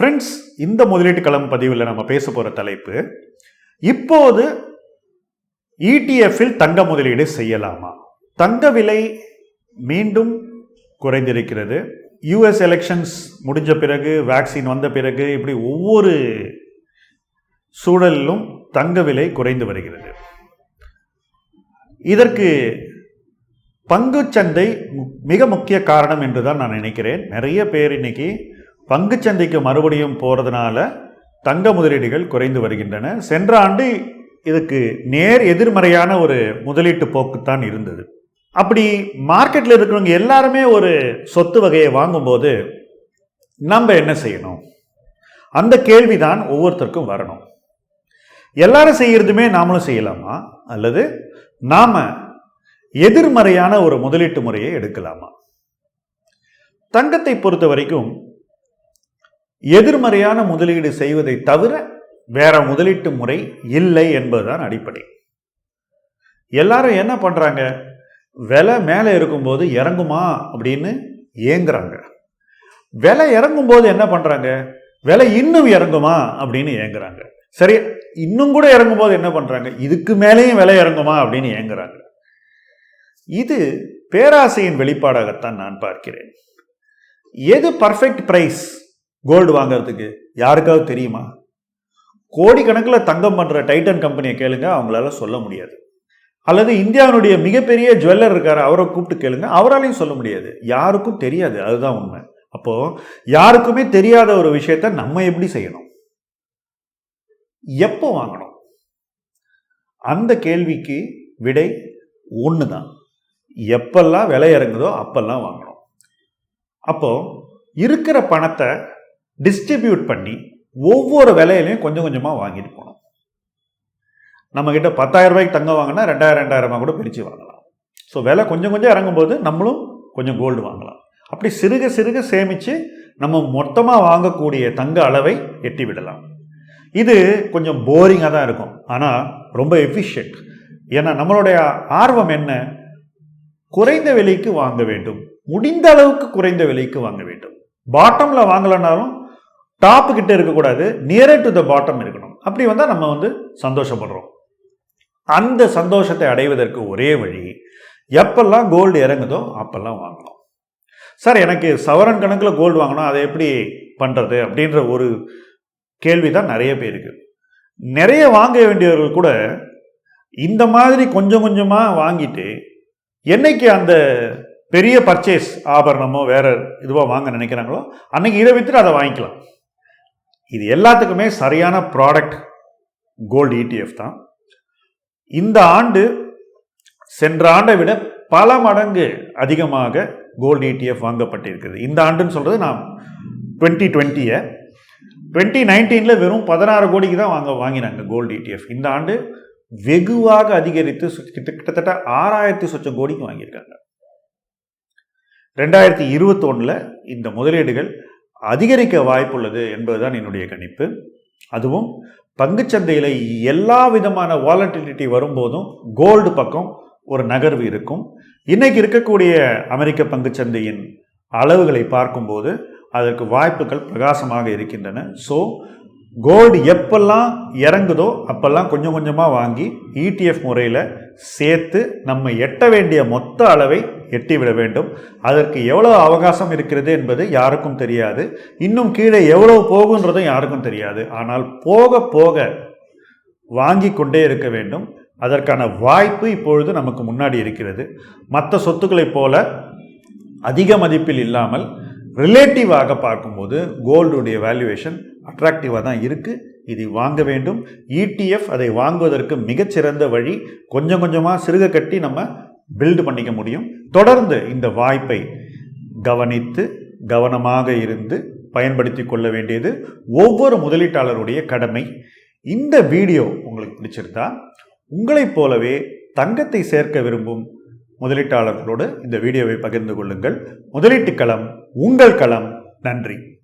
Friends இந்த முதலீட்டு களம் பதிவில் நம்ம பேச போகிற தலைப்பு இப்போது இடிஎஃப்பில் தங்க முதலீடு செய்யலாமா? தங்க விலை மீண்டும் குறைந்திருக்கிறது. யூஎஸ் எலெக்ஷன்ஸ் முடிஞ்ச பிறகு வேக்சின் வந்த பிறகு இப்படி ஒவ்வொரு சூழலிலும் தங்க விலை குறைந்து வருகிறது. இதற்கு பங்குச்சந்தை மிக முக்கிய காரணம் என்று தான் நான் நினைக்கிறேன். நிறைய பேர் இன்னைக்கு பங்குச்சந்தைக்கு மறுபடியும் போகிறதுனால தங்க முதலீடுகள் குறைந்து வருகின்றன. சென்ற ஆண்டு இதுக்கு நேர் எதிர்மறையான ஒரு முதலீட்டு போக்குத்தான் இருந்தது. அப்படி மார்க்கெட்டில் இருக்கிறவங்க எல்லாருமே ஒரு சொத்து வகையை வாங்கும்போது நம்ம என்ன செய்யணும்? அந்த கேள்வி தான் ஒவ்வொருத்தருக்கும் வரணும். எல்லாரும் செய்கிறதுமே நாமளும் செய்யலாமா? அல்லது நாம் எதிர்மறையான ஒரு முதலீட்டு முறையை எடுக்கலாமா? தங்கத்தை பொறுத்த வரைக்கும் எதிர்மறையான முதலீடு செய்வதை தவிர வேற முதலீட்டு முறை இல்லை என்பதுதான் அடிப்படை. எல்லாரும் என்ன பண்ணுறாங்க விலை மேலே இருக்கும்போது இறங்குமா அப்படின்னு ஏங்குறாங்க. விலை இறங்கும்போது என்ன பண்ணுறாங்க விலை இன்னும் இறங்குமா அப்படின்னு ஏங்குறாங்க. சரி இன்னும் கூட இறங்கும்போது என்ன பண்ணுறாங்க இதுக்கு மேலேயும் விலை இறங்குமா அப்படின்னு ஏங்குறாங்க. இது பேராசையின் வெளிப்பாடாகத்தான் நான் பார்க்கிறேன். எது பர்ஃபெக்ட் ப்ரைஸ் கோல்டு வாங்குறதுக்கு யாருக்காவது தெரியுமா? கோடிக்கணக்கில் தங்கம் பண்ணுற டைட்டன் கம்பெனியை கேளுங்க அவங்களால சொல்ல முடியாது. அல்லது இந்தியாவினுடைய மிகப்பெரிய ஜுவல்லர் இருக்கார் அவரை கூப்பிட்டு கேளுங்க அவராலையும் சொல்ல முடியாது. யாருக்கும் தெரியாது அதுதான் உண்மை. அப்போ யாருக்குமே தெரியாத ஒரு விஷயத்த நம்ம எப்படி செய்யணும்? எப்போ வாங்கணும்? அந்த கேள்விக்கு விடை ஒன்று தான் எப்பெல்லாம் விலை இறங்குதோ அப்பெல்லாம் வாங்கணும். அப்போ இருக்கிற பணத்தை டிஸ்ட்ரிபியூட் பண்ணி ஒவ்வொரு விலையிலையும் கொஞ்சம் கொஞ்சமாக வாங்கிட்டு போகணும் நம்மக்கிட்ட பத்தாயிரம் ரூபாய்க்கு தங்கம் வாங்கினா ரெண்டாயிரம் ரெண்டாயிரமா கூட பிரித்து வாங்கலாம். ஸோ விலை கொஞ்சம் கொஞ்சம் இறங்கும்போது நம்மளும் கொஞ்சம் கோல்டு வாங்கலாம். அப்படி சிறுக சிறுக சேமித்து நம்ம மொத்தமாக வாங்கக்கூடிய தங்க அளவை எட்டி விடலாம். இது கொஞ்சம் போரிங்காக தான் இருக்கும். ஆனால் ரொம்ப எஃபிஷியன்ட் ஏன்னா நம்மளுடைய ஆர்வம் என்ன? குறைந்த விலைக்கு வாங்க வேண்டும். முடிந்த அளவுக்கு குறைந்த விலைக்கு வாங்க வேண்டும். பாட்டமில் வாங்கலைனாலும் டாப் கிட்ட இருக்கக்கூடாது நியரர் டு த பாட்டம் இருக்கணும். அப்படி வந்தால் நம்ம வந்து சந்தோஷப்படுறோம். அந்த சந்தோஷத்தை அடைவதற்கு ஒரே வழி எப்பெல்லாம் கோல்டு இறங்குதோ அப்பெல்லாம் வாங்கணும். சார் எனக்கு சவரன் கணக்கில் கோல்டு வாங்கணும் அதை எப்படி பண்ணுறது அப்படின்ற ஒரு கேள்வி தான் நிறைய பேருக்கு. நிறைய வாங்க வேண்டியவர்கள் கூட இந்த மாதிரி கொஞ்சம் கொஞ்சமாக வாங்கிட்டு என்னைக்கு அந்த பெரிய பர்ச்சேஸ் ஆபரணமோ வேறு இதுவாக வாங்க நினைக்கிறாங்களோ அன்றைக்கி இதை விற்றுட்டு அதை வாங்கிக்கலாம். இது எல்லாத்துக்குமே சரியான ப்ராடக்ட் கோல்டு இடிஎஃப் தான். இந்த ஆண்டு சென்ற ஆண்டை விட பல மடங்கு அதிகமாக கோல்டு இடிஎஃப் வாங்கப்பட்டிருக்கிறது. இந்த ஆண்டுன்னு சொல்கிறது நான் டுவெண்ட்டி டுவெண்ட்டியை டுவெண்ட்டி நைன்டீனில் வெறும் பதினாறு கோடிக்கு தான் வாங்க வாங்கினாங்க கோல்டு இடிஎஃப் இந்த ஆண்டு வெகுவாக அதிகரித்து கிட்ட- கிட்டத்தட்ட ஆறாயிரத்தி சொச்சம் கோடிக்கு வாங்கியிருக்காங்க. ரெண்டாயிரத்தி இருபத்தொன்னில் இந்த முதலீடுகள் அதிகரிக்க வாய்ப்புள்ளது என்பதுதான் என்னுடைய கணிப்பு. அதுவும் பங்குச்சந்தையில் எல்லா விதமான வாலட்டிலிட்டி வரும்போதும் கோல்டு பக்கம் ஒரு நகர்வு இருக்கும். இன்றைக்கி இருக்கக்கூடிய அமெரிக்க பங்குச்சந்தையின் அளவுகளை பார்க்கும்போது அதற்கு வாய்ப்புகள் பிரகாசமாக இருக்கின்றன. ஸோ கோல்டு எப்பெல்லாம் இறங்குதோ அப்பெல்லாம் கொஞ்சம் கொஞ்சமாக வாங்கி இடிஎஃப் முறையில் சேர்த்து நம்ம எட்ட வேண்டிய மொத்த அளவை எட்டிவிட வேண்டும். அதற்கு எவ்வளவு அவகாசம் இருக்கிறது என்பது யாருக்கும் தெரியாது. இன்னும் கீழே எவ்வளோ போகுன்றதும் யாருக்கும் தெரியாது. ஆனால் போக போக வாங்கி கொண்டே இருக்க வேண்டும். அதற்கான வாய்ப்பு இப்பொழுது நமக்கு முன்னாடி இருக்கிறது. மற்ற சொத்துக்களைப் போல அதிக மதிப்பில் இல்லாமல் ரிலேட்டிவாக பார்க்கும்போது கோல்டுடைய வேல்யூவேஷன் அட்ராக்டிவாக தான் இருக்குது இதை வாங்க வேண்டும். இடிஎஃப் அதை வாங்குவதற்கு மிகச்சிறந்த வழி கொஞ்சம் கொஞ்சமாக சிறுக கட்டி நம்ம பில்டு பண்ணிக்க முடியும். தொடர்ந்து இந்த வாய்ப்பை கவனித்து கவனமாக இருந்து பயன்படுத்தி கொள்ள வேண்டியது ஒவ்வொரு முதலீட்டாளருடைய கடமை. இந்த வீடியோ உங்களுக்கு பிடிச்சிருந்தா உங்களைப் போலவே தங்கத்தை சேர்க்க விரும்பும் முதலீட்டாளர்களோடு இந்த வீடியோவை பகிர்ந்து கொள்ளுங்கள். முதலீட்டு களம் உங்கள் களம். நன்றி.